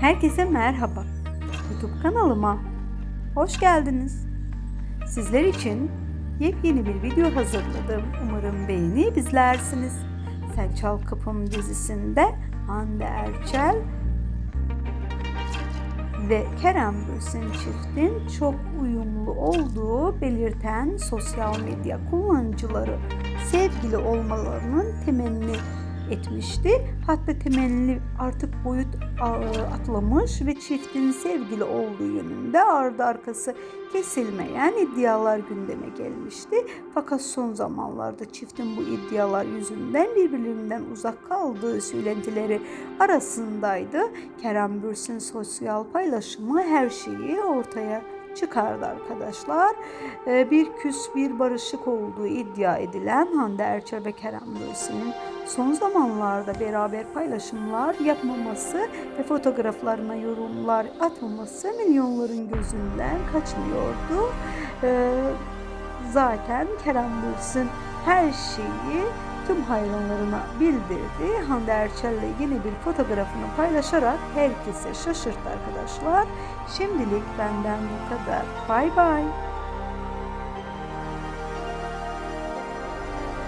Herkese merhaba. YouTube kanalıma hoş geldiniz. Sizler için yepyeni bir video hazırladım. Umarım beğeni bizlersiniz. Sen Çal Kapım dizisinde Hande Erçel ve Kerem Bürsin çiftin çok uyumlu olduğu belirten sosyal medya kullanıcıları sevgili olmalarının temenni etmişti. Hatta temenni artık boyut atlamış ve çiftin sevgili olduğu yönünde ardı arkası kesilmeyen iddialar gündeme gelmişti. Fakat son zamanlarda çiftin bu iddialar yüzünden birbirlerinden uzak kaldığı söylentileri arasındaydı. Kerem Bürsin sosyal paylaşımı her şeyi ortaya çıkardı arkadaşlar. Ee, Bir küs bir barışık olduğu iddia edilen Hande Erçel ve Kerem Bürsin'in son zamanlarda beraber paylaşımlar yapmaması ve fotoğraflarına yorumlar atmaması milyonların gözünden kaçmıyordu. Ee, Zaten Kerem Bürsin her şeyi tüm hayranlarına bildirdi. Hande Erçel'le yeni bir fotoğrafını paylaşarak herkese şaşırttı arkadaşlar. Şimdilik benden bu kadar. Bay bay.